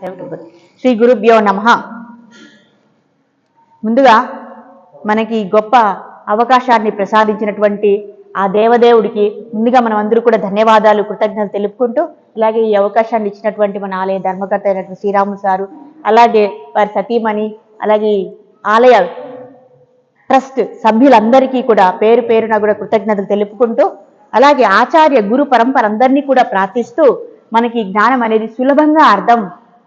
శ్రీ గురుభ్యో నమ. ముందుగా మనకి గొప్ప అవకాశాన్ని ప్రసాదించినటువంటి ఆ దేవదేవుడికి ముందుగా మనం అందరూ కూడా ధన్యవాదాలు కృతజ్ఞతలు తెలుపుకుంటూ అలాగే ఈ అవకాశాన్ని ఇచ్చినటువంటి మన ఆలయ ధర్మకర్త అయినటువంటి శ్రీరాములు సారు అలాగే వారి సతీమణి అలాగే ఆలయ ట్రస్ట్ సభ్యులందరికీ కూడా పేరు పేరున కూడా కృతజ్ఞతలు తెలుపుకుంటూ అలాగే ఆచార్య గురు పరంపర అందరినీ కూడా ప్రార్థిస్తూ మనకి జ్ఞానం అనేది సులభంగా అర్థం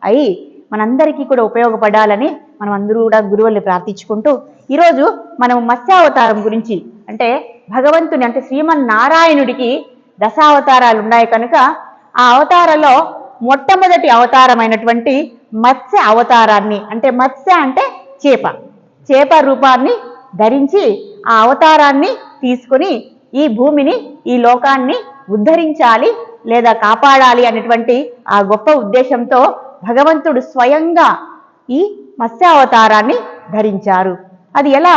అయి మనందరికీ కూడా ఉపయోగపడాలని మనం అందరూ కూడా గురువుల్ని ప్రార్థించుకుంటూ ఈరోజు మనం మత్స్యావతారం గురించి అంటే భగవంతుని అంటే శ్రీమన్నారాయణుడికి దశావతారాలు ఉన్నాయి కనుక ఆ అవతారంలో మొట్టమొదటి అవతారమైనటువంటి మత్స్య అవతారాన్ని అంటే మత్స్య అంటే చేప. చేప రూపాన్ని ధరించి ఆ అవతారాన్ని తీసుకుని ఈ భూమిని ఈ లోకాన్ని ఉద్ధరించాలి లేదా కాపాడాలి అనేటువంటి ఆ గొప్ప ఉద్దేశంతో భగవంతుడు స్వయంగా ఈ మత్స్యావతారాన్ని ధరించారు. అది ఎలా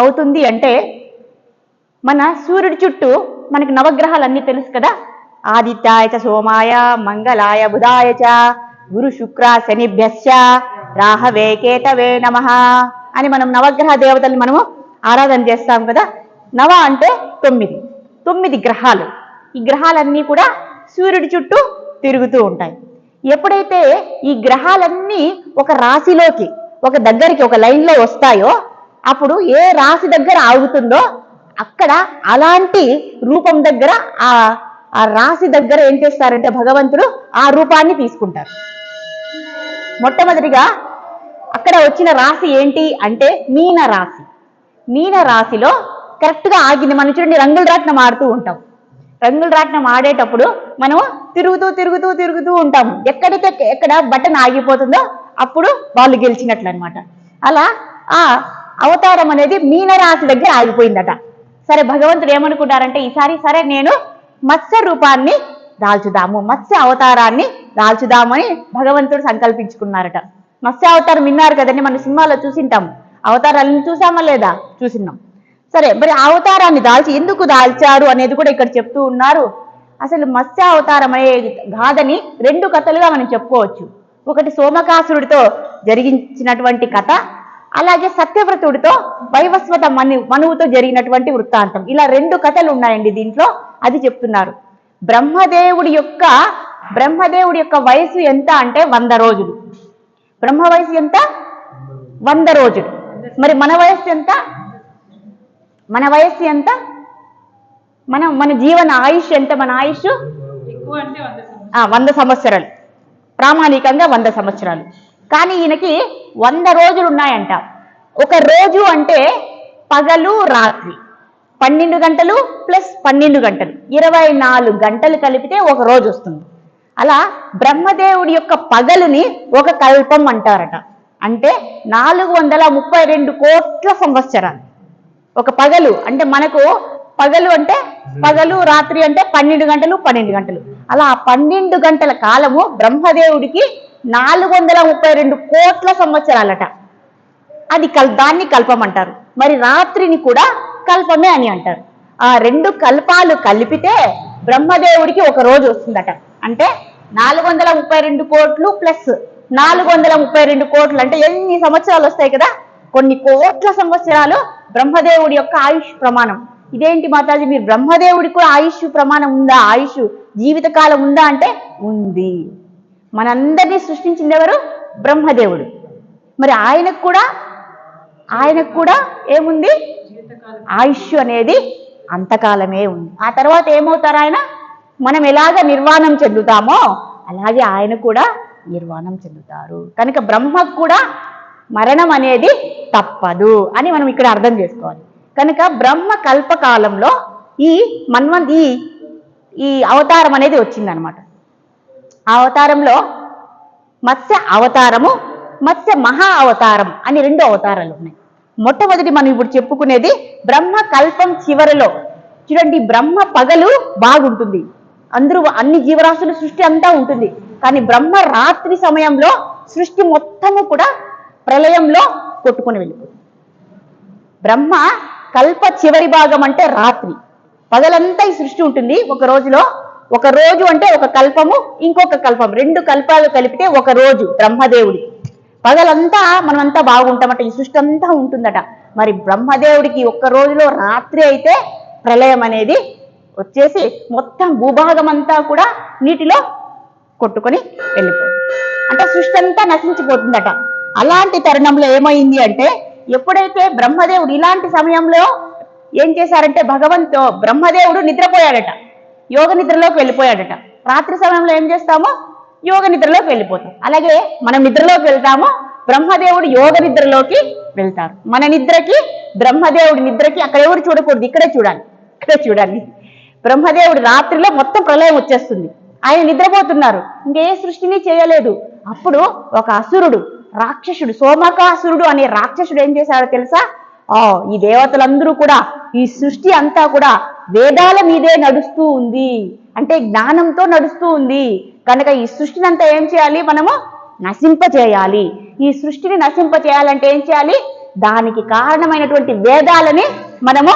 అవుతుంది అంటే మన సూర్యుడి చుట్టూ మనకి నవగ్రహాలన్నీ తెలుసు కదా? ఆదిత్యాయ చ సోమాయ మంగళాయ బుధాయ చ గురు శుక్ర శనిభ్యశ్చ రాహవే కేతవే నమ అని మనం నవగ్రహ దేవతల్ని మనము ఆరాధన చేస్తాం కదా? నవ అంటే తొమ్మిది. తొమ్మిది గ్రహాలు. ఈ గ్రహాలన్నీ కూడా సూర్యుడి చుట్టూ తిరుగుతూ ఉంటాయి. ఎప్పుడైతే ఈ గ్రహాలన్నీ ఒక రాశిలోకి ఒక దగ్గరికి ఒక లైన్లో వస్తాయో అప్పుడు ఏ రాశి దగ్గర ఆగుతుందో అక్కడ అలాంటి రూపం దగ్గర ఆ ఆ రాశి దగ్గర ఏం చేస్తారంటే భగవంతుడు ఆ రూపాన్ని తీసుకుంటారు. మొట్టమొదటిగా అక్కడ వచ్చిన రాశి ఏంటి అంటే మీన రాశి మీన రాశిలో కరెక్ట్గా ఆగింది మనం చూడండి రంగుల రాట్నం ఆడుతూ ఉంటాం. రంగుల రాట్నం ఆడేటప్పుడు మనం తిరుగుతూ తిరుగుతూ తిరుగుతూ ఉంటాం ఎక్కడైతే ఎక్కడ బటన్ ఆగిపోతుందో అప్పుడు వాళ్ళు గెలిచినట్లు అనమాట అలా ఆ అవతారం అనేది మీనరాశి దగ్గర ఆగిపోయిందట. సరే భగవంతుడు ఏమనుకుంటారంటే ఈసారి సరే నేను మత్స్య రూపాన్ని దాల్చుదాము మత్స్య అవతారాన్ని దాల్చుదామని భగవంతుడు సంకల్పించుకున్నారట. మత్స్య అవతారం విన్నారు కదండి మన సినిమాలో చూసింటాం అవతారాలను చూసామా లేదా? చూసినాం సరే మరి అవతారాన్ని దాల్చి ఎందుకు దాల్చారు అనేది కూడా ఇక్కడ చెప్తూ ఉన్నారు. అసలు మత్స్య అవతారం అనే గాథని రెండు కథలుగా మనం చెప్పుకోవచ్చు. ఒకటి సోమకాసురుడితో జరిగించినటువంటి కథ అలాగే సత్యవ్రతుడితో వైవస్వత మను మనువుతో జరిగినటువంటి వృత్తాంతం. ఇలా రెండు కథలు ఉన్నాయండి దీంట్లో అది చెప్తున్నారు. బ్రహ్మదేవుడి యొక్క బ్రహ్మదేవుడి యొక్క వయసు ఎంత అంటే వంద రోజులు. బ్రహ్మ వయసు ఎంత? వంద రోజులు. మరి మన వయస్సు ఎంత? మన వయస్సు ఎంత? మన మన జీవన ఆయుష్ ఎంత? మన ఆయుష్? వంద సంవత్సరాలు. ప్రామాణికంగా వంద సంవత్సరాలు. కానీ ఈయనకి వంద రోజులు ఉన్నాయంట. ఒక రోజు అంటే పగలు రాత్రి. పన్నెండు గంటలు ప్లస్ పన్నెండు గంటలు. ఇరవై నాలుగు గంటలు కలిపితే ఒక రోజు వస్తుంది. అలా బ్రహ్మదేవుడి యొక్క పగలుని ఒక కల్పం అంటారట. అంటే నాలుగు వందల ముప్పై రెండు కోట్ల సంవత్సరాలు. ఒక పగలు అంటే మనకు పగలు అంటే పగలు రాత్రి అంటే పన్నెండు గంటలు పన్నెండు గంటలు. అలా ఆ పన్నెండు గంటల కాలము బ్రహ్మదేవుడికి నాలుగు వందల ముప్పై రెండు కోట్ల సంవత్సరాలట. అది కల్ దాన్ని కల్పమంటారు మరి రాత్రిని కూడా కల్పమే అని అంటారు. ఆ రెండు కల్పాలు కలిపితే బ్రహ్మదేవుడికి ఒక రోజు వస్తుందట. అంటే నాలుగు వందల ముప్పై రెండు కోట్లు ప్లస్ నాలుగు వందల ముప్పై రెండు కోట్లు అంటే ఎన్ని సంవత్సరాలు వస్తాయి కదా? కొన్ని కోట్ల సంవత్సరాలు బ్రహ్మదేవుడి యొక్క ఆయుష్ ప్రమాణం. ఇదేంటి మాతాజీ? మీరు బ్రహ్మదేవుడికి కూడా ఆయుష్ ప్రమాణం ఉందా? ఆయుష్ జీవితకాలం ఉందా అంటే ఉంది. మనందరినీ సృష్టించింది ఎవరు? బ్రహ్మదేవుడు. మరి ఆయనకు కూడా ఆయనకు కూడా ఏముంది? ఆయుష్ అనేది అంతకాలమే ఉంది. ఆ తర్వాత ఏమవుతారు ఆయన? మనం ఎలాగ నిర్వాణం చెందుతామో అలాగే ఆయన కూడా నిర్వాణం చెందుతారు. కనుక బ్రహ్మకు కూడా మరణం అనేది తప్పదు అని మనం ఇక్కడ అర్థం చేసుకోవాలి. కనుక బ్రహ్మ కల్పకాలంలో ఈ మన్వంత్ ఈ ఈ అవతారం అనేది వచ్చిందనమాట. ఆ అవతారంలో మత్స్య అవతారము మత్స్య మహా అవతారం అని రెండు అవతారాలు ఉన్నాయి. మొట్టమొదటి మనం ఇప్పుడు చెప్పుకునేది బ్రహ్మ కల్పం చివరిలో. చూడండి బ్రహ్మ పగలు బాగుంటుంది. అందరూ అన్ని జీవరాశుల సృష్టి అంతా ఉంటుంది. కానీ బ్రహ్మ రాత్రి సమయంలో సృష్టి మొత్తము కూడా ప్రళయంలో కొట్టుకొని వెళ్ళిపోయింది. బ్రహ్మ కల్ప చివరి భాగం అంటే రాత్రి. పగలంతా ఈ సృష్టి ఉంటుంది. ఒక రోజులో ఒక రోజు అంటే ఒక కల్పము ఇంకొక కల్పం. రెండు కల్పాలు కలిపితే ఒక రోజు బ్రహ్మదేవుడి. పగలంతా మనమంతా బాగుంటామట. ఈ సృష్టి అంతా ఉంటుందట. మరి బ్రహ్మదేవుడికి ఒక్క రోజులో రాత్రి అయితే ప్రళయం అనేది వచ్చేసి మొత్తం భూభాగం అంతా కూడా నీటిలో కొట్టుకొని వెళ్ళిపోతుంది. అంటే సృష్టి అంతా నశించిపోతుందట. అలాంటి తరుణంలో ఏమైంది అంటే ఎప్పుడైతే బ్రహ్మదేవుడు ఇలాంటి సమయంలో ఏం చేశారంటే భగవంతు బ్రహ్మదేవుడు నిద్రపోయాడట. యోగ నిద్రలోకి వెళ్ళిపోయాడట. రాత్రి సమయంలో ఏం చేస్తామో యోగ నిద్రలోకి వెళ్ళిపోతాం. అలాగే మనం నిద్రలోకి వెళ్తామో బ్రహ్మదేవుడు యోగ నిద్రలోకి వెళ్తారు. మన నిద్రకి బ్రహ్మదేవుడి నిద్రకి అక్కడ ఎవరు చూడకూడదు? ఇక్కడే చూడాలి. ఇక్కడే చూడాలి. బ్రహ్మదేవుడు రాత్రిలో మొత్తం ప్రళయం వచ్చేస్తుంది. ఆయన నిద్రపోతున్నారు. ఇంకే సృష్టిని చేయలేదు. అప్పుడు ఒక అసురుడు రాక్షసుడు సోమకాసురుడు అనే రాక్షసుడు ఏం చేశాడో తెలుసా? ఆ ఈ దేవతలందరూ కూడా ఈ సృష్టి అంతా కూడా వేదాల మీదే నడుస్తూ ఉంది. అంటే జ్ఞానంతో నడుస్తూ ఉంది. కనుక ఈ సృష్టిని అంతా ఏం చేయాలి మనము? నశింపచేయాలి ఈ సృష్టిని నశింపచేయాలంటే ఏం చేయాలి? దానికి కారణమైనటువంటి వేదాలని మనము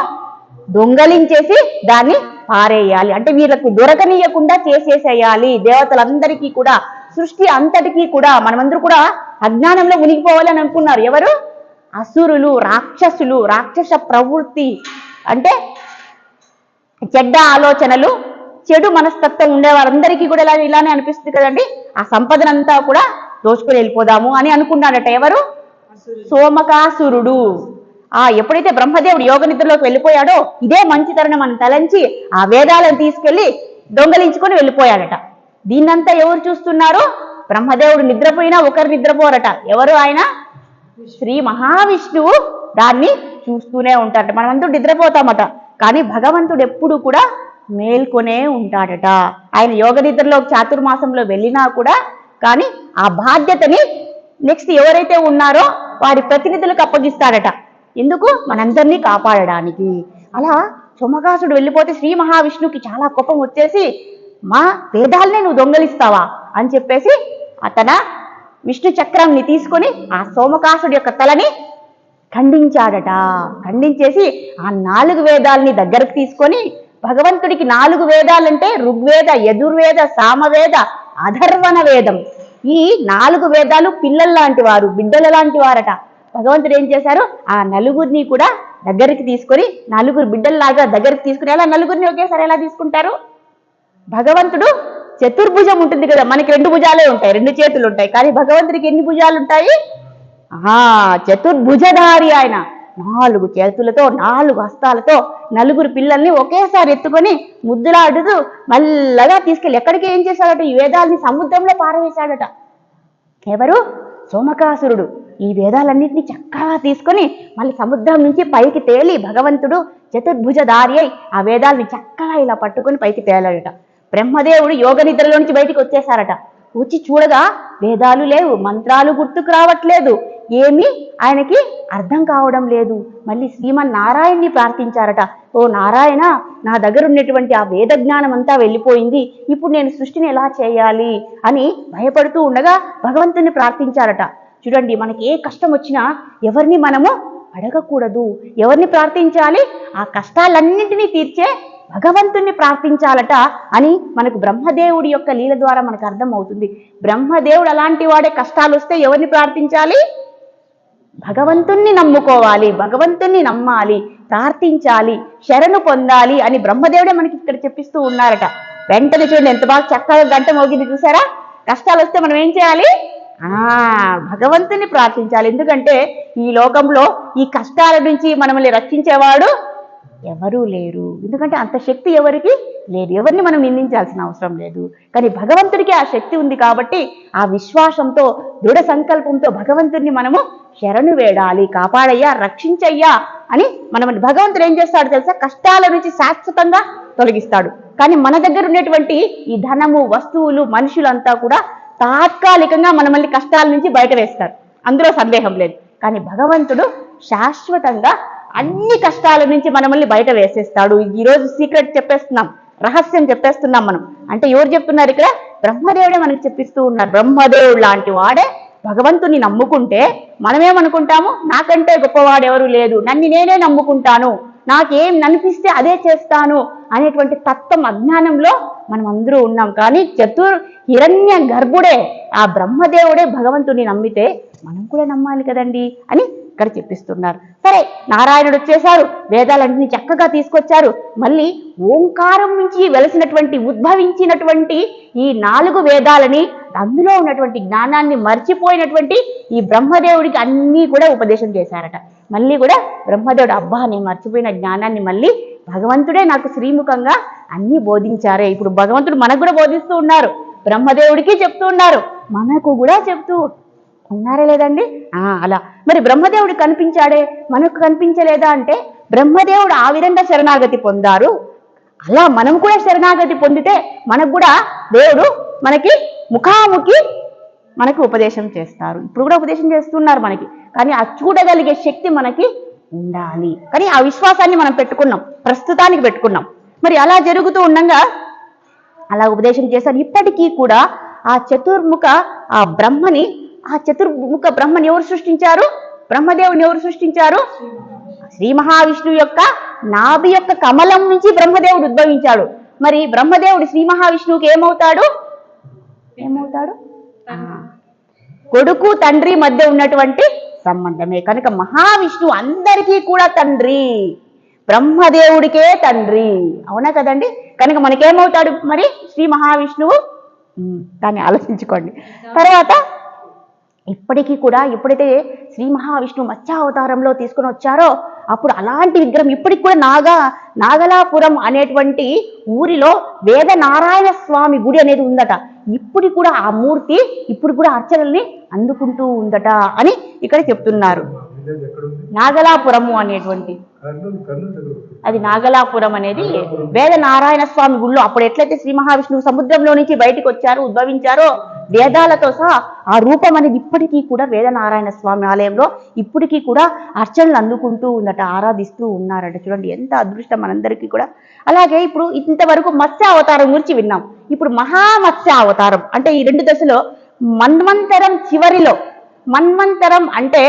దొంగలించేసి దాన్ని పారేయాలి. అంటే వీళ్ళకు దొరకనీయకుండా చేసేసేయాలి. దేవతలందరికీ కూడా సృష్టి అంతటికీ కూడా మనమందరూ కూడా అజ్ఞానంలో మునిగిపోవాలని అనుకున్నారు. ఎవరు? అసురులు రాక్షసులు రాక్షస ప్రవృత్తి. అంటే చెడ్డ ఆలోచనలు చెడు మనస్తత్వం ఉండే వారందరికీ కూడా ఇలా ఇలానే అనిపిస్తుంది కదండి. ఆ సంపదనంతా కూడా దోచుకుని వెళ్ళిపోదాము అని అనుకున్నాడట ఎవరు? సోమకాసురుడు. ఆ ఎప్పుడైతే బ్రహ్మదేవుడు యోగ నిద్రలోకి వెళ్ళిపోయాడో ఇదే మంచి తరుణం అని తలంచి ఆ వేదాలను తీసుకెళ్ళి దొంగలించుకొని వెళ్ళిపోయాడట. దీన్నంతా ఎవరు చూస్తున్నారు? బ్రహ్మదేవుడు నిద్రపోయినా ఒకరు నిద్రపోరట. ఎవరు ఆయన? శ్రీ మహావిష్ణువు దాన్ని చూస్తూనే ఉంటాడట మనమంతా నిద్రపోతామట. కానీ భగవంతుడు ఎప్పుడు కూడా మేల్కొనే ఉంటాడట. ఆయన యోగ నిద్రలో చాతుర్మాసంలో వెళ్ళినా కూడా కానీ ఆ బాధ్యతని నెక్స్ట్ ఎవరైతే ఉన్నారో వారి ప్రతినిధులకు అప్పగిస్తాడట. ఎందుకు? మనందరినీ కాపాడడానికి. అలా సోమకాసుడు వెళ్ళిపోతే శ్రీ మహావిష్ణువుకి చాలా కోపం వచ్చేసి మా వేదాలనే నువ్వు దొంగలిస్తావా? అని చెప్పేసి అతన విష్ణు చక్రంని తీసుకొని ఆ సోమకాసుడి యొక్క తలని ఖండించాడట. ఖండించేసి ఆ నాలుగు వేదాలని దగ్గరకు తీసుకొని భగవంతుడికి నాలుగు వేదాలంటే ఋగ్వేద యజుర్వేద సామవేద అధర్వణ వేదం. ఈ నాలుగు వేదాలు పిల్లల లాంటి వారు బిడ్డల లాంటి వారట. భగవంతుడు ఏం చేశారు? ఆ నలుగురిని కూడా దగ్గరికి తీసుకొని నలుగురు బిడ్డల్లాగా దగ్గరికి తీసుకుని అలా నలుగురిని ఒకేసారి ఎలా తీసుకుంటారు? భగవంతుడు చతుర్భుజం ఉంటుంది కదా మనకి రెండు భుజాలే ఉంటాయి రెండు చేతులు ఉంటాయి. కానీ భగవంతుడికి ఎన్ని భుజాలు ఉంటాయి? ఆ చతుర్భుజధారి ఆయన. నాలుగు చేతులతో నాలుగు హస్తాలతో నలుగురు పిల్లల్ని ఒకేసారి ఎత్తుకొని ముద్దులాడుతూ మల్లగా తీసుకెళ్ళి ఎక్కడికి ఏం చేశాడట? ఈ వేదాల్ని సముద్రంలో పారవేశాడట. ఎవరు? సోమకాసురుడు. ఈ వేదాలన్నింటినీ చక్కగా తీసుకొని మళ్ళీ సముద్రం నుంచి పైకి తేలి భగవంతుడు చతుర్భుజధారి అయి ఆ వేదాల్ని చక్కగా ఇలా పట్టుకొని పైకి తేలాడట. బ్రహ్మదేవుడు యోగ నిద్రలో నుంచి బయటికి వచ్చేసారట వచ్చి చూడగా వేదాలు లేవు మంత్రాలు గుర్తుకు రావట్లేదు. ఏమీ ఆయనకి అర్థం కావడం లేదు. మళ్ళీ శ్రీమన్నారాయణ్ణి ప్రార్థించారట. ఓ నారాయణ నా దగ్గర ఉన్నటువంటి ఆ వేద జ్ఞానం అంతా వెళ్ళిపోయింది. ఇప్పుడు నేను సృష్టిని ఎలా చేయాలి అని భయపడుతూ ఉండగా భగవంతుని ప్రార్థించారట. చూడండి మనకి ఏ కష్టం వచ్చినా ఎవరిని మనము అడగకూడదు. ఎవరిని ప్రార్థించాలి? ఆ కష్టాలన్నింటినీ తీర్చే భగవంతుణ్ణి ప్రార్థించాలట అని మనకు బ్రహ్మదేవుడి యొక్క లీల ద్వారా మనకు అర్థం అవుతుంది బ్రహ్మదేవుడు అలాంటి వాడే కష్టాలు వస్తే ఎవరిని ప్రార్థించాలి? భగవంతుణ్ణి నమ్ముకోవాలి భగవంతుణ్ణి నమ్మాలి ప్రార్థించాలి శరణు పొందాలి అని బ్రహ్మదేవుడే మనకి ఇక్కడ చెప్పిస్తూ ఉన్నారట. వెంటనే చూడండి ఎంత బాగా చక్కగా గంట మోగింది చూసారా? కష్టాలు వస్తే మనం ఏం చేయాలి? ఆ భగవంతుని ప్రార్థించాలి. ఎందుకంటే ఈ లోకంలో ఈ కష్టాల నుంచి మనల్ని రక్షించేవాడు ఎవరూ లేరు. ఎందుకంటే అంత శక్తి ఎవరికి లేదు. ఎవరిని మనం నిందించాల్సిన అవసరం లేదు. కానీ భగవంతుడికి ఆ శక్తి ఉంది కాబట్టి ఆ విశ్వాసంతో దృఢ సంకల్పంతో భగవంతుడిని మనము శరణు వేడాలి కాపాడయ్యా రక్షించయ్యా అని మనం భగవంతుడు ఏం చేస్తాడు తెలుసా? కష్టాల నుంచి శాశ్వతంగా తొలగిస్తాడు. కానీ మన దగ్గర ఉన్నటువంటి ఈ ధనము వస్తువులు మనుషులంతా కూడా తాత్కాలికంగా మనల్ని కష్టాల నుంచి బయట వేస్తారు. అందులో సందేహం లేదు. కానీ భగవంతుడు శాశ్వతంగా అన్ని కష్టాల నుంచి మనల్ని బయట వేసేస్తాడు. ఈరోజు సీక్రెట్ చెప్పేస్తున్నాం. రహస్యం చెప్పేస్తున్నాం మనం. అంటే ఎవరు చెప్తున్నారు ఇక్కడ? బ్రహ్మదేవుడే మనకి చెప్పిస్తూ ఉన్నారు. బ్రహ్మదేవుడు లాంటి వాడే భగవంతుని నమ్ముకుంటే మనమేమనుకుంటాము? నాకంటే గొప్పవాడు ఎవరు లేదు. నన్ను నేనే నమ్ముకుంటాను. నాకేం ననిపిస్తే అదే చేస్తాను అనేటువంటి తత్వం అజ్ఞానంలో మనం అందరూ ఉన్నాం. కానీ చతుర్ హిరణ్య గర్భుడే ఆ బ్రహ్మదేవుడే భగవంతుని నమ్మితే మనం కూడా నమ్మాలి కదండి అని ఇక్కడ చెప్పిస్తున్నారు. సరే నారాయణుడు వచ్చేశారు వేదాలన్నీ చక్కగా తీసుకొచ్చారు. మళ్ళీ ఓంకారం నుంచి వెలసినటువంటి ఉద్భవించినటువంటి ఈ నాలుగు వేదాలని అందులో ఉన్నటువంటి జ్ఞానాన్ని మర్చిపోయినటువంటి ఈ బ్రహ్మదేవుడికి అన్నీ కూడా ఉపదేశం చేశారట. మళ్ళీ కూడా బ్రహ్మదేవుడు అబ్బా నేను మర్చిపోయిన జ్ఞానాన్ని మళ్ళీ భగవంతుడే నాకు శ్రీముఖంగా అన్నీ బోధించారే. ఇప్పుడు భగవంతుడు మనకు కూడా బోధిస్తూ ఉన్నారు. బ్రహ్మదేవుడికి చెప్తూ ఉన్నారు. మనకు కూడా చెప్తూ ఉన్నారా లేదండి? ఆ, అలా. మరి బ్రహ్మదేవుడు కనిపించాడే? మనకు కనిపించలేదా అంటే బ్రహ్మదేవుడు ఆ విధంగా శరణాగతి పొందారు. అలా మనం కూడా శరణాగతి పొందితే మనకు కూడా దేవుడు మనకి ముఖాముఖి మనకి ఉపదేశం చేస్తారు. ఇప్పుడు కూడా ఉపదేశం చేస్తున్నారు మనకి. కానీ ఆ చూడగలిగే శక్తి మనకి ఉండాలి. కానీ ఆ విశ్వాసాన్ని మనం పెట్టుకున్నాం. ప్రస్తుతానికి పెట్టుకున్నాం. మరి అలా జరుగుతూ ఉండగా అలా ఉపదేశం చేశారు. ఇప్పటికీ కూడా ఆ చతుర్ముఖ ఆ బ్రహ్మని ఆ చతుర్ముఖ బ్రహ్మని ఎవరు సృష్టించారు? బ్రహ్మదేవుని ఎవరు సృష్టించారు? శ్రీ మహావిష్ణువు యొక్క నాభి యొక్క కమలం నుంచి బ్రహ్మదేవుడు ఉద్భవించాడు. మరి బ్రహ్మదేవుడు శ్రీ మహావిష్ణువుకి ఏమవుతాడు? ఏమవుతాడు? ఆ, కొడుకు తండ్రి మధ్య ఉన్నటువంటి సంబంధమే. కనుక మహావిష్ణువు అందరికీ కూడా తండ్రి. బ్రహ్మదేవుడికే తండ్రి. అవునా కదండి? కనుక మనకేమవుతాడు మరి? శ్రీ మహావిష్ణువు? దాన్ని ఆలోచించుకోండి. తర్వాత ఇప్పటికీ కూడా ఎప్పుడైతే శ్రీ మహావిష్ణు మత్స్యావతారంలో తీసుకుని వచ్చారో అప్పుడు అలాంటి విగ్రహం ఇప్పటికి కూడా నాగా నాగలాపురం అనేటువంటి ఊరిలో వేద నారాయణ స్వామి గుడి అనేది ఉందట. ఇప్పుడు కూడా ఆ మూర్తి ఇప్పుడు కూడా అర్చనల్ని అందుకుంటూ ఉందట అని ఇక్కడ చెప్తున్నారు. నాగలాపురము అనేటువంటి. అది నాగలాపురం అనేది వేద నారాయణ స్వామి గుళ్ళో అప్పుడు ఎట్లయితే శ్రీ మహావిష్ణువు సముద్రంలో నుంచి బయటికి వచ్చారు ఉద్భవించారో వేదాలతో సహా ఆ రూపం అనేది ఇప్పటికీ కూడా వేద నారాయణ స్వామి ఆలయంలో ఇప్పటికీ కూడా అర్చనలు అందుకుంటూ ఉందట ఆరాధిస్తూ ఉన్నారట. చూడండి ఎంత అదృష్టం మనందరికీ కూడా. అలాగే ఇప్పుడు ఇంతవరకు మత్స్య అవతారం గురించి విన్నాం. ఇప్పుడు మహామత్స్య అవతారం అంటే ఈ రెండు దశలో మన్వంతరం చివరిలో మన్వంతరం అంటే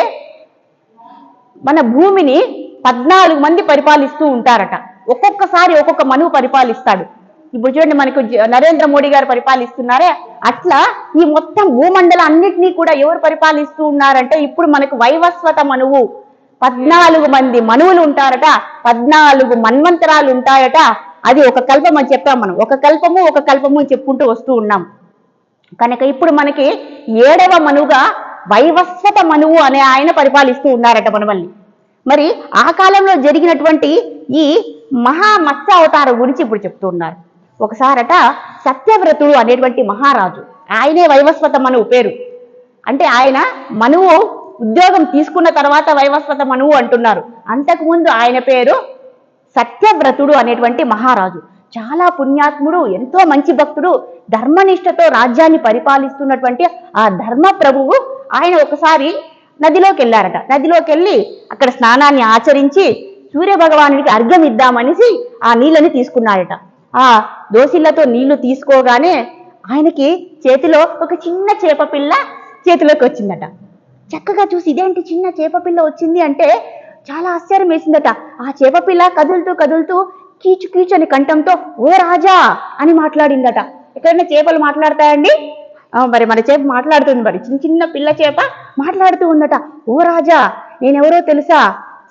మన భూమిని పద్నాలుగు మంది పరిపాలిస్తూ ఉంటారట. ఒక్కొక్కసారి ఒక్కొక్క మనువు పరిపాలిస్తాడు. ఇప్పుడు చూడండి మనకు నరేంద్ర మోడీ గారు పరిపాలిస్తున్నారే అట్లా ఈ మొత్తం భూమండలం అన్నిటినీ కూడా ఎవరు పరిపాలిస్తూ ఉన్నారంటే ఇప్పుడు మనకు వైవస్వత మనువు. పద్నాలుగు మంది మనువులు ఉంటారట పద్నాలుగు మన్వంతరాలు ఉంటాయట. అది ఒక కల్పం అని చెప్పాం మనం. ఒక కల్పము ఒక కల్పము అని చెప్పుకుంటూ వస్తూ ఉన్నాం. కనుక ఇప్పుడు మనకి ఏడవ మనువుగా వైవస్వత మనువు అనే ఆయన పరిపాలిస్తూ ఉన్నారట మనమల్ని మరి ఆ కాలంలో జరిగినటువంటి ఈ మహా మత్స్య అవతారం గురించి ఇప్పుడు చెప్తూ ఉన్నారు. ఒకసారట సత్యవ్రతుడు అనేటువంటి మహారాజు ఆయనే వైవస్వత మనువు పేరు. అంటే ఆయన మనువు ఉద్యోగం తీసుకున్న తర్వాత వైవస్వత మనువు అంటున్నారు. అంతకుముందు ఆయన పేరు సత్యవ్రతుడు అనేటువంటి మహారాజు. చాలా పుణ్యాత్ముడు ఎంతో మంచి భక్తుడు ధర్మనిష్టతో రాజ్యాన్ని పరిపాలిస్తున్నటువంటి ఆ ధర్మ ప్రభువు ఆయన ఒకసారి నదిలోకి వెళ్ళారట నదిలోకి వెళ్ళి అక్కడ స్నానాన్ని ఆచరించి సూర్య భగవానుడికి అర్ఘ్యం ఇద్దామనేసి ఆ నీళ్ళని తీసుకున్నారట. ఆ దోసిళ్ళతో నీళ్ళు తీసుకోగానే ఆయనకి చేతిలో ఒక చిన్న చేప పిల్ల చేతిలోకి వచ్చిందట. చక్కగా చూసి ఇదేంటి చిన్న చేప పిల్ల వచ్చింది అంటే చాలా ఆశ్చర్యం వేసిందట. ఆ చేప పిల్ల కదులుతూ కదులుతూ కీచు కీచు అని కంఠంతో ఓ రాజా అని మాట్లాడిందట. ఎక్కడైనా చేపలు మాట్లాడతాయండి? మరి మన చేప మాట్లాడుతుంది మరి. చిన్న చిన్న పిల్ల చేప మాట్లాడుతూ ఉందట. ఓ రాజా నేనెవరో తెలుసా?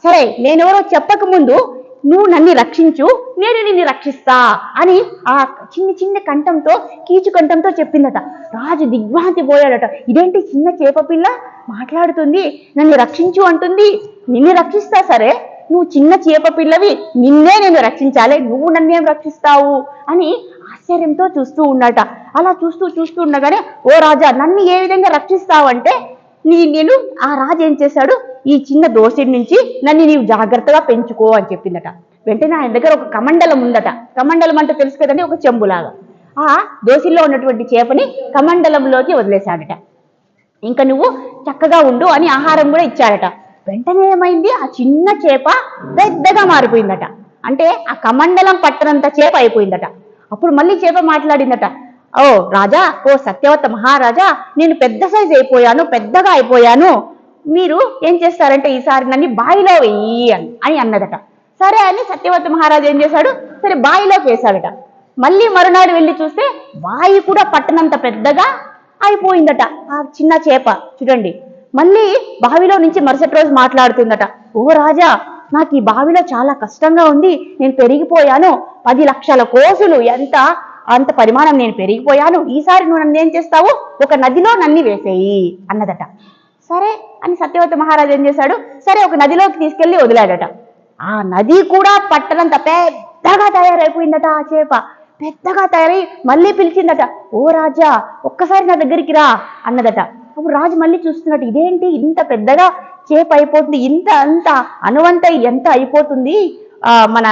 సరే నేనెవరో చెప్పక ముందు నువ్వు నన్ను రక్షించు నేను నిన్ను రక్షిస్తా అని ఆ చిన్న చిన్న కంఠంతో కీచు కంఠంతో చెప్పిందట. రాజు దిగ్భ్రాంతి పోయాడట. ఇదేంటి చిన్న చేప పిల్ల? మాట్లాడుతుంది నన్ను రక్షించు అంటుంది. నిన్ను రక్షిస్తా సరే నువ్వు చిన్న చేప పిల్లవి నిన్నే నేను రక్షించాలి నువ్వు నన్నేం రక్షిస్తావు? అని ఆశ్చర్యంతో చూస్తూ ఉన్నట అలా చూస్తూ చూస్తూ ఉండగానే ఓ రాజా నన్ను ఏ విధంగా రక్షిస్తావంటే నీ నేను ఆ రాజు ఏం చేశాడు? ఈ చిన్న దోషుడి నుంచి నన్ను నీవు జాగ్రత్తగా పెంచుకో అని చెప్పిందట. వెంటనే ఆయన దగ్గర ఒక కమండలం ఉందట. కమండలం అంటే తెలుసు కదండి ఒక చెంబులాగా. ఆ దోసిలో ఉన్నటువంటి చేపని కమండలంలోకి వదిలేశాడట. ఇంకా నువ్వు చక్కగా ఉండు అని ఆహారం కూడా ఇచ్చాడట. వెంటనే ఏమైంది? ఆ చిన్న చేప పెద్దగా మారిపోయిందట. అంటే ఆ కమండలం పట్టనంత చేప అయిపోయిందట. అప్పుడు మళ్ళీ చేప మాట్లాడిందట. ఓ రాజా ఓ సత్యవత మహారాజా నేను పెద్ద సైజ్ అయిపోయాను పెద్దగా అయిపోయాను. మీరు ఏం చేస్తారంటే ఈసారి నన్ను బావిలో వెయ్యి అని అని అన్నదట. సరే అని సత్యవత మహారాజు ఏం చేశాడు? సరే బావిలోకి వేశాడట. మళ్ళీ మరునాడు వెళ్ళి చూస్తే బావి కూడా పట్టనంత పెద్దగా అయిపోయిందట. ఆ చిన్న చేప చూడండి. మళ్ళీ బావిలో నుంచి మరుసటి రోజు మాట్లాడుతుందట. ఓ రాజా నాకు ఈ బావిలో చాలా కష్టంగా ఉంది. నేను పెరిగిపోయాను. పది లక్షల కోసులు ఎంత? అంత పరిమాణం నేను పెరిగిపోయాను. ఈసారి నువ్వు నన్ను ఏం చేస్తావు? ఒక నదిలో నన్ను వేసేయి అన్నదట. సరే అని సత్యవత మహారాజు ఏం చేశాడు? సరే ఒక నదిలోకి తీసుకెళ్ళి వదిలాడట. ఆ నది కూడా పట్టణంత పెద్దగా తయారైపోయిందట ఆ చేప. పెద్దగా తయారై మళ్ళీ పిలిచిందట. ఓ రాజా ఒక్కసారి నా దగ్గరికి రా అన్నదట. అప్పుడు రాజు మళ్ళీ చూస్తున్నట్టు ఇదేంటి ఇంత పెద్దగా చేప అయిపోతుంది ఇంత అంత అనువంత ఎంత అయిపోతుంది? మన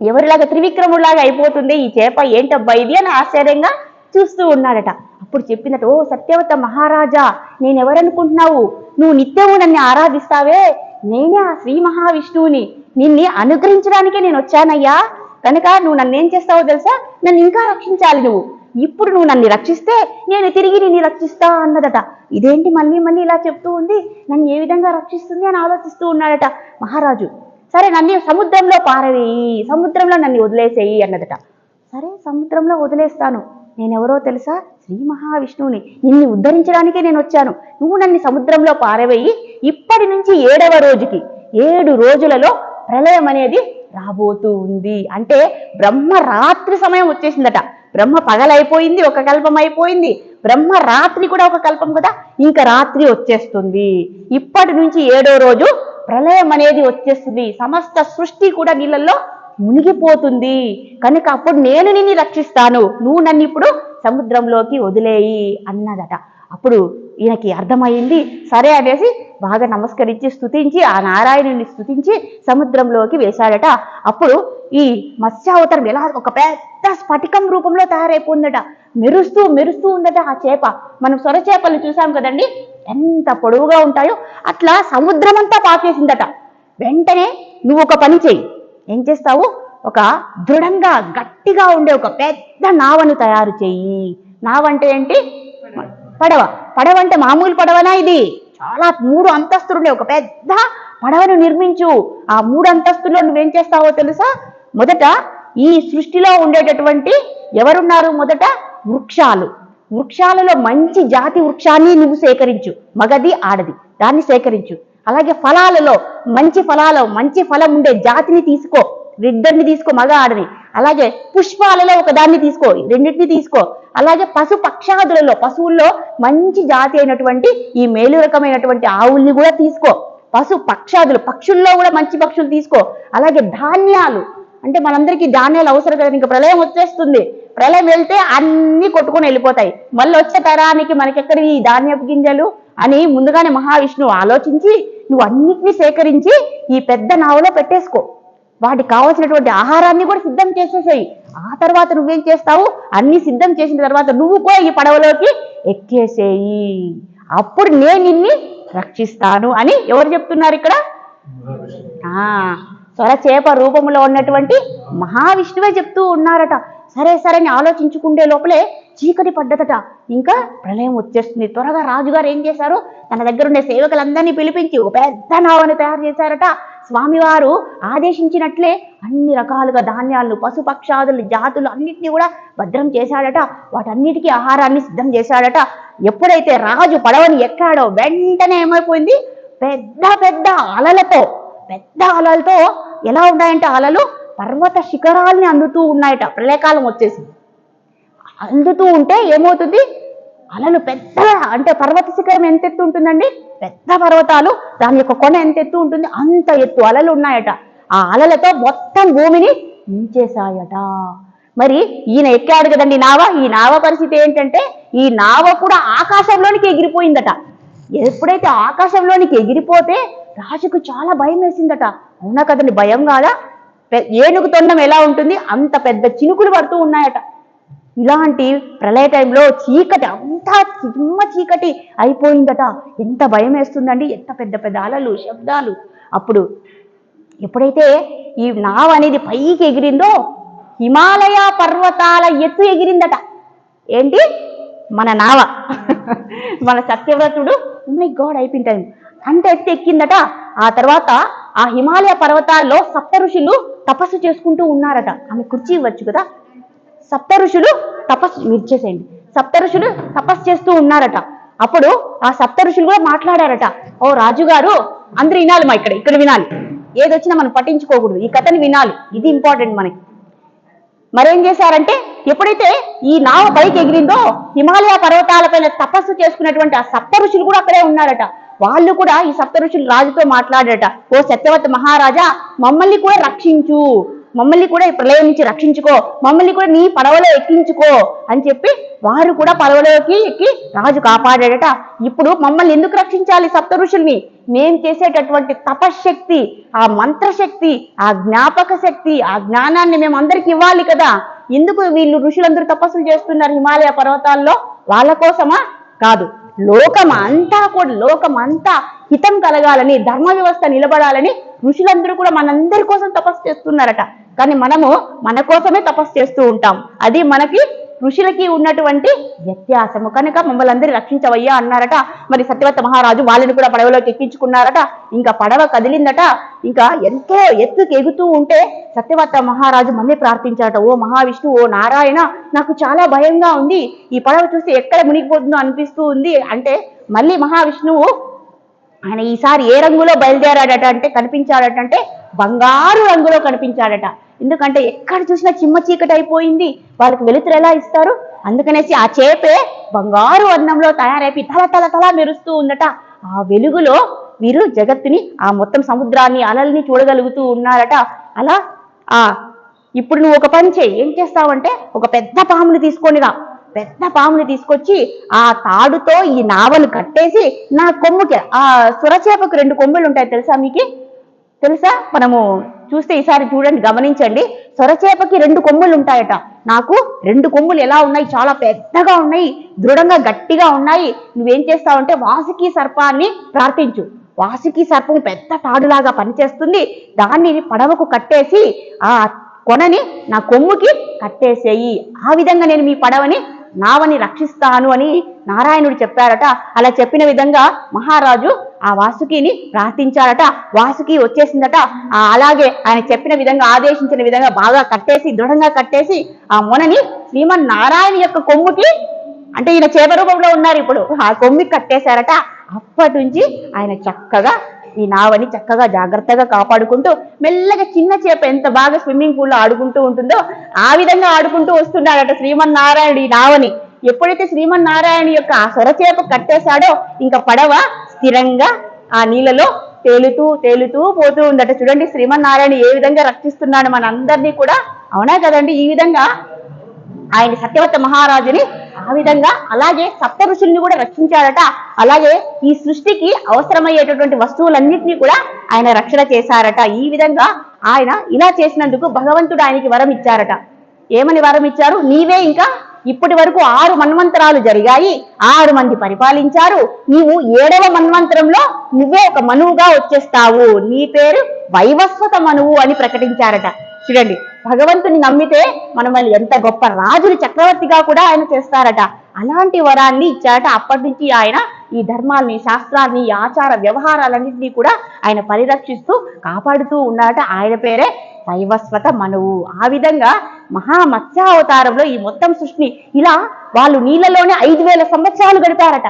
ఎవరిలాగా త్రివిక్రముడిలాగా అయిపోతుంది ఈ చేప ఏంటబ్బా ఇది? అని ఆశ్చర్యంగా చూస్తూ ఉన్నాడట. అప్పుడు చెప్పినట్టు ఓ సత్యవత మహారాజా నేనెవరనుకుంటున్నావు? నువ్వు నిత్యము నన్ను ఆరాధిస్తావే? నేనే ఆ శ్రీ మహావిష్ణువుని. నిన్ని అనుగ్రహించడానికే నేను వచ్చానయ్యా కనుక నువ్వు నన్ను ఏం చేస్తావో తెలుసా? నన్ను ఇంకా రక్షించాలి నువ్వు. ఇప్పుడు నువ్వు నన్ను రక్షిస్తే నేను తిరిగి నిన్ను రక్షిస్తా అన్నదట. ఇదేంటి మళ్ళీ మళ్ళీ ఇలా చెప్తూ ఉంది? నన్ను ఏ విధంగా రక్షిస్తుంది అని ఆలోచిస్తూ ఉన్నాడట మహారాజు. సరే నన్ను సముద్రంలో పారవేయి సముద్రంలో నన్ను వదిలేసేయి అన్నదట. సరే సముద్రంలో వదిలేస్తాను. నేనెవరో తెలుసా? శ్రీ మహావిష్ణువుని. నిన్ను ఉద్ధరించడానికే నేను వచ్చాను. నువ్వు నన్ను సముద్రంలో పారవేయి ఇప్పటి నుంచి ఏడవ రోజుకి ఏడు రోజులలో ప్రళయం అనేది రాబోతూ ఉంది. అంటే బ్రహ్మ రాత్రి సమయం వచ్చేసిందట. బ్రహ్మ పగలైపోయింది ఒక కల్పం అయిపోయింది బ్రహ్మ రాత్రి కూడా ఒక కల్పం కదా? ఇంకా రాత్రి వచ్చేస్తుంది. ఇప్పటి నుంచి ఏడో రోజు ప్రళయం అనేది వచ్చేస్తుంది. సమస్త సృష్టి కూడా నీళ్ళల్లో మునిగిపోతుంది. కనుక అప్పుడు నేను నిన్ను రక్షిస్తాను. నువ్వు నన్ను ఇప్పుడు సముద్రంలోకి వదిలేయి అన్నదట. అప్పుడు ఈయనకి అర్థమైంది సరే అనేసి బాగా నమస్కరించి స్తుతించి ఆ నారాయణుని స్థుతించి సముద్రంలోకి వేశాడట. అప్పుడు ఈ మత్స్యావతారం ఎలా ఒక పెద్ద స్ఫటికం రూపంలో తయారైపోయిందట. మెరుస్తూ మెరుస్తూ ఉందట ఆ చేప. మనం సొర చేపలు చూసాం కదండి. ఎంత పొడవుగా ఉంటాయో అట్లా సముద్రం అంతా పాకేసిందట. వెంటనే నువ్వు ఒక పని చెయ్యి. ఏం చేస్తావు? ఒక దృఢంగా గట్టిగా ఉండే ఒక పెద్ద నావను తయారు చెయ్యి. నావంటే ఏంటి? పడవ. పడవ అంటే మామూలు పడవనా ఇది? చాలా మూడు అంతస్తులు ఉండే ఒక పెద్ద పడవను నిర్మించు. ఆ మూడు అంతస్తుల్లో నువ్వేం చేస్తావో తెలుసా? మొదట ఈ సృష్టిలో ఉండేటటువంటి ఎవరున్నారు? మొదట వృక్షాలు. వృక్షాలలో మంచి జాతి వృక్షాన్ని నువ్వు సేకరించు. మగది ఆడది. దాన్ని సేకరించు. అలాగే ఫలాలలో మంచి ఫలాలు మంచి ఫలం ఉండే జాతిని తీసుకో. ఇద్దరిని తీసుకో మగ ఆడని అలాగే పుష్పాలలో ఒకదాన్ని తీసుకో రెండింటిని తీసుకో. అలాగే పశు పక్షాదులలో పశువుల్లో మంచి జాతి అయినటువంటి ఈ మేలు రకమైనటువంటి ఆవుల్ని కూడా తీసుకో. పశు పక్షాదులు పక్షుల్లో కూడా మంచి పక్షులు తీసుకో. అలాగే ధాన్యాలు. అంటే మనందరికీ ధాన్యాలు అవసరం కదా ఇంకా ప్రళయం వచ్చేస్తుంది. ప్రళయం వెళ్తే అన్ని కొట్టుకొని వెళ్ళిపోతాయి. మళ్ళీ వచ్చే తరానికి మనకెక్కడ ఈ ధాన్యపు గింజలు అని ముందుగానే మహావిష్ణువు ఆలోచించి నువ్వు అన్నిటినీ సేకరించి ఈ పెద్ద నావలో పెట్టేసుకో. వాటికి కావాల్సినటువంటి ఆహారాన్ని కూడా సిద్ధం చేసేసేయి. ఆ తర్వాత నువ్వేం చేస్తావు? అన్ని సిద్ధం చేసిన తర్వాత నువ్వు కూడా ఈ పడవలోకి ఎక్కేసేయి. అప్పుడు నేను నిన్ని రక్షిస్తాను అని ఎవరు చెప్తున్నారు ఇక్కడ? స్వరచేప ఆ స్వర చేప రూపంలో ఉన్నటువంటి మహావిష్ణువే చెప్తూ ఉన్నారట. సరే సరే అని ఆలోచించుకుంటే లోపలే చీకటి పడ్డదట. ఇంకా ప్రళయం వచ్చేస్తుంది. త్వరగా రాజుగారు ఏం చేశారు? తన దగ్గర ఉండే సేవకులందరినీ పిలిపించి ఒక పెద్ద నావని తయారు చేశారట. స్వామివారు ఆదేశించినట్లే అన్ని రకాలుగా ధాన్యాలను పశుపక్షాదులు జాతులు అన్నిటినీ కూడా భద్రం చేశాడట. వాటన్నిటికీ ఆహారాన్ని సిద్ధం చేశాడట. ఎప్పుడైతే రాజు పడవని ఎక్కాడో వెంటనే ఏమైపోయింది? పెద్ద పెద్ద అలలతో పెద్ద అలలతో ఎలా ఉన్నాయంటే అలలు? పర్వత శిఖరాల్ని అందుతూ ఉన్నాయట. ప్రళయకాలం వచ్చేసింది. అందుతూ ఉంటే ఏమవుతుంది? అలలు పెద్ద అంటే పర్వత శిఖరం ఎంత ఎత్తు ఉంటుందండి? పెద్ద పర్వతాలు దాని యొక్క కొన ఎంత ఎత్తు ఉంటుంది? అంత ఎత్తు అలలు ఉన్నాయట. ఆ అలలతో మొత్తం భూమిని ముంచేశాయట. మరి ఈయన ఎక్కాడు కదండి నావ. ఈ నావ పరిస్థితి ఏంటంటే ఈ నావ కూడా ఆకాశంలోనికి ఎగిరిపోయిందట. ఎప్పుడైతే ఆకాశంలోనికి ఎగిరిపోతే రాజుకు చాలా భయం వేసిందట. అవునా కదండి భయం కాదా? ఏనుగు తొండం ఎలా ఉంటుంది? అంత పెద్ద చినుకులు పడుతూ ఉన్నాయట. ఇలాంటి ప్రళయ టైంలో చీకటి అంతా చిమ్మ చీకటి అయిపోయిందట. ఎంత భయం వేస్తుందండి ఎంత పెద్ద పెద్ద అలలు శబ్దాలు. అప్పుడు ఎప్పుడైతే ఈ నావ అనేది పైకి ఎగిరిందో హిమాలయ పర్వతాల ఎత్తు ఎగిరిందట. ఏంటి? మన నావ. మన సత్యవ్రతుడు మై గాడ్ అయిపోయింది అంత ఎత్తు ఎక్కిందట. ఆ తర్వాత ఆ హిమాలయ పర్వతాల్లో సప్త ఋషులు తపస్సు చేసుకుంటూ ఉన్నారట. ఆమె కుర్చీ ఇవ్వచ్చు కదా? సప్త ఋషులు తపస్సు మీరు చేసేయండి. సప్త ఋషులు తపస్సు చేస్తూ ఉన్నారట. అప్పుడు ఆ సప్త ఋషులు కూడా మాట్లాడారట. ఓ రాజుగారు అందరూ వినాలి మా ఇక్కడ ఇక్కడ వినాలి. ఏదొచ్చినా మనం పట్టించుకోకూడదు. ఈ కథని వినాలి. ఇది ఇంపార్టెంట్ మనకి. మరేం చేశారంటే ఎప్పుడైతే ఈ నావ పైకి ఎగిరిందో హిమాలయ పర్వతాలపైన తపస్సు చేసుకున్నటువంటి ఆ సప్త ఋషులు కూడా అక్కడే ఉన్నారట. వాళ్ళు కూడా ఈ సప్త ఋషులు రాజుతో మాట్లాడారట. ఓ సత్యవతి మహారాజా మమ్మల్ని కూడా రక్షించు. మమ్మల్ని కూడా ఈ ప్రళయం నుంచి రక్షించుకో మమ్మల్ని కూడా నీ పడవలో ఎక్కించుకో అని చెప్పి వారు కూడా పడవలోకి ఎక్కి రాజు కాపాడాడట. ఇప్పుడు మమ్మల్ని ఎందుకు రక్షించాలి సప్త ఋషుల్ని మేం చేసేటటువంటి తపశ్శక్తి ఆ మంత్రశక్తి ఆ జ్ఞాపక శక్తి ఆ జ్ఞానాన్ని మేము అందరికి ఇవ్వాలి కదా. ఎందుకు వీళ్ళు ఋషులందరూ తపస్సులు చేస్తున్నారు హిమాలయ పర్వతాల్లో? వాళ్ళ కోసమా? కాదు. లోకం అంతా కూడా లోకం అంతా హితం కలగాలని ధర్మ వ్యవస్థ నిలబడాలని ఋషులందరూ కూడా మనందరి కోసం తపస్సు చేస్తున్నారట. కానీ మనము మన కోసమే తపస్సు చేస్తూ ఉంటాం. అది మనకి ఋషులకి ఉన్నటువంటి వ్యత్యాసము. కనుక మమ్మల్ని అందరూ రక్షించవయ్యా అన్నారట. మరి సత్యవత మహారాజు వాళ్ళని కూడా పడవలోకి ఎక్కించుకున్నారట. ఇంకా పడవ కదిలిందట. ఇంకా ఎంతో ఎత్తుకు ఎగుతూ ఉంటే సత్యవత మహారాజు మళ్ళీ ప్రార్థించారట. ఓ మహావిష్ణు ఓ నారాయణ నాకు చాలా భయంగా ఉంది. ఈ పడవ చూసి ఎక్కడ మునిగిపోతుందో అనిపిస్తూ ఉంది. అంటే మళ్ళీ మహావిష్ణువు ఆయన ఈసారి ఏ రంగులో బయలుదేరాడట అంటే కనిపించాడట అంటే బంగారు రంగులో కనిపించాడట. ఎందుకంటే ఎక్కడ చూసినా చిమ్మ చీకటి అయిపోయింది. వాళ్ళకి వెలుతురు ఎలా ఇస్తారు? అందుకనేసి ఆ చేపే బంగారు వర్ణంలో తయారైపోయి తల తల తల మెరుస్తూ ఉందట. ఆ వెలుగులో వీరు జగత్తుని ఆ మొత్తం సముద్రాన్ని అలల్ని చూడగలుగుతూ ఉన్నారట. అలా ఆ ఇప్పుడు నువ్వు ఒక పని చేయి. ఏం చేస్తావంటే ఒక పెద్ద పాముని తీసుకొని రా పెద్ద పాముని తీసుకొచ్చి ఆ తాడుతో ఈ నావను కట్టేసి నా కొమ్ముకి ఆ సురచేపకు రెండు కొమ్ములు ఉంటాయి తెలుసా మీకు? తెలుసా? మనము చూస్తే ఈసారి చూడండి గమనించండి. సొరచేపకి రెండు కొమ్ములు ఉంటాయట నాకు రెండు కొమ్ములు ఎలా ఉన్నాయి? చాలా పెద్దగా ఉన్నాయి దృఢంగా గట్టిగా ఉన్నాయి. నువ్వేం చేస్తావంటే వాసుకి సర్పాన్ని ప్రార్థించు. వాసుకి సర్పం పెద్ద తాడులాగా పనిచేస్తుంది. దాన్ని పడవకు కట్టేసి ఆ కొనని నా కొమ్ముకి కట్టేసేయి. ఆ విధంగా నేను మీ పడవని నావని రక్షిస్తాను అని నారాయణుడు చెప్పారట. అలా చెప్పిన విధంగా మహారాజు ఆ వాసుకిని ప్రార్థించారట. వాసుకి వచ్చేసిందట. అలాగే ఆయన చెప్పిన విధంగా ఆదేశించిన విధంగా బాగా కట్టేసి దృఢంగా కట్టేసి ఆ మొనని శ్రీమన్ నారాయణ యొక్క కొమ్ముకి అంటే ఈయన చేప రూపంలో ఉన్నారు ఇప్పుడు ఆ కొమ్మికి కట్టేశారట. అప్పటి నుంచి ఆయన చక్కగా ఈ నావని చక్కగా జాగ్రత్తగా కాపాడుకుంటూ మెల్లగా చిన్న చేప ఎంత బాగా స్విమ్మింగ్ పూల్లో ఆడుకుంటూ ఉంటుందో ఆ విధంగా ఆడుకుంటూ వస్తున్నాడట శ్రీమన్నారాయణుడు ఈ నావని. ఎప్పుడైతే శ్రీమన్నారాయణ యొక్క ఆ సొరచేప కట్టేశాడో ఇంకా పడవ స్థిరంగా ఆ నీళ్ళలో తేలుతూ తేలుతూ పోతూ ఉందట. చూడండి శ్రీమన్నారాయణ ఏ విధంగా రక్షిస్తున్నాడు మన అందరినీ కూడా. అవునా కదండి? ఈ విధంగా ఆయన సత్యవత మహారాజుని ఆ విధంగా అలాగే సప్త ఋషుల్ని కూడా రక్షించాడట అలాగే ఈ సృష్టికి అవసరమయ్యేటటువంటి వస్తువులన్నింటినీ కూడా ఆయన రక్షణ చేశారట. ఈ విధంగా ఆయన ఇలా చేసినందుకు భగవంతుడు ఆయనకి వరం ఇచ్చారట. ఏమని వరం ఇచ్చారు? నీవే ఇంకా ఇప్పటి వరకు ఆరు మన్వంతరాలు జరిగాయి. ఆరు మంది పరిపాలించారు. నీవు ఏడవ మన్వంతరంలో నువ్వే ఒక మనువుగా వచ్చేస్తావు. నీ పేరు వైవస్వత మనువు అని ప్రకటించారట. చూడండి భగవంతుని నమ్మితే మనల్ని ఎంత గొప్ప రాజుని చక్రవర్తిగా కూడా ఆయన చేస్తారట. అలాంటి వరాన్ని ఇచ్చారట. అప్పటి నుంచి ఆయన ఈ ధర్మాల్ని శాస్త్రాన్ని ఆచార వ్యవహారాలన్నింటినీ కూడా ఆయన పరిరక్షిస్తూ కాపాడుతూ ఉన్నారట. ఆయన పేరే దైవస్వత మనువు. ఆ విధంగా మహామత్స్యావతారంలో ఈ మొత్తం సృష్టిని ఇలా వాళ్ళు నీళ్ళలోనే ఐదు వేల సంవత్సరాలు గడిపారట.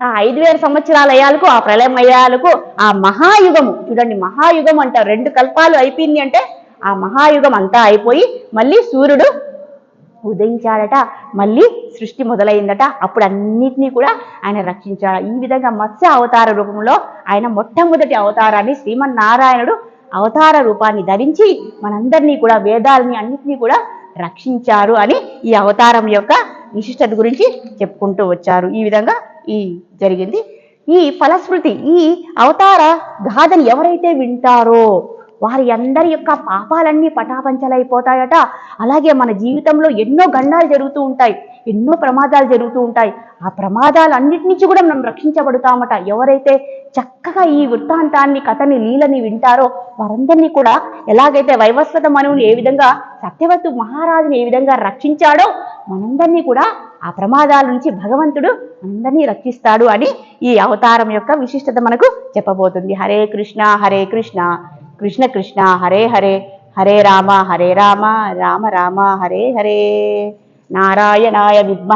ఆ ఐదు వేల సంవత్సరాల అయ్యాలకు ఆ ప్రళయం అయ్యాలకు ఆ మహాయుగము చూడండి మహాయుగం అంటారు. రెండు కల్పాలు అయిపోయింది అంటే ఆ మహాయుగం అంతా అయిపోయి మళ్ళీ సూర్యుడు ఉదయించాడట మళ్ళీ సృష్టి మొదలైందట. అప్పుడు అన్నిటినీ కూడా ఆయన రక్షించాడు. ఈ విధంగా మత్స్య అవతార రూపంలో ఆయన మొట్టమొదటి అవతారాన్ని శ్రీమన్నారాయణుడు అవతార రూపాన్ని ధరించి మనందరినీ కూడా వేదాలని అన్నిటినీ కూడా రక్షించారు అని ఈ అవతారం యొక్క విశిష్టత గురించి చెప్పుకుంటూ వచ్చారు. ఈ విధంగా ఈ జరిగింది. ఈ ఫలశ్రుతి ఈ అవతార గాథను ఎవరైతే వింటారో వారి అందరి యొక్క పాపాలన్నీ పటాపంచలైపోతాయట. అలాగే మన జీవితంలో ఎన్నో గండాలు జరుగుతూ ఉంటాయి ఎన్నో ప్రమాదాలు జరుగుతూ ఉంటాయి. ఆ ప్రమాదాలన్నిటి నుంచి కూడా మనం రక్షించబడతామట. ఎవరైతే చక్కగా ఈ వృత్తాంతాన్ని కథని లీలని వింటారో వారందరినీ కూడా ఎలాగైతే వైవస్వత మనువుని ఏ విధంగా సత్యవతు మహారాజుని ఏ విధంగా రక్షించాడో మనందరినీ కూడా ఆ ప్రమాదాల నుంచి భగవంతుడు అందరినీ రక్షిస్తాడు అని ఈ అవతారం యొక్క విశిష్టత మనకు చెప్పబోతుంది. హరే కృష్ణ హరే కృష్ణ. కృష్ణ కృష్ణ హరే హరే హరే రామ హరే రామ రామ రామ హరే హరే. నారాయణాయ విద్మ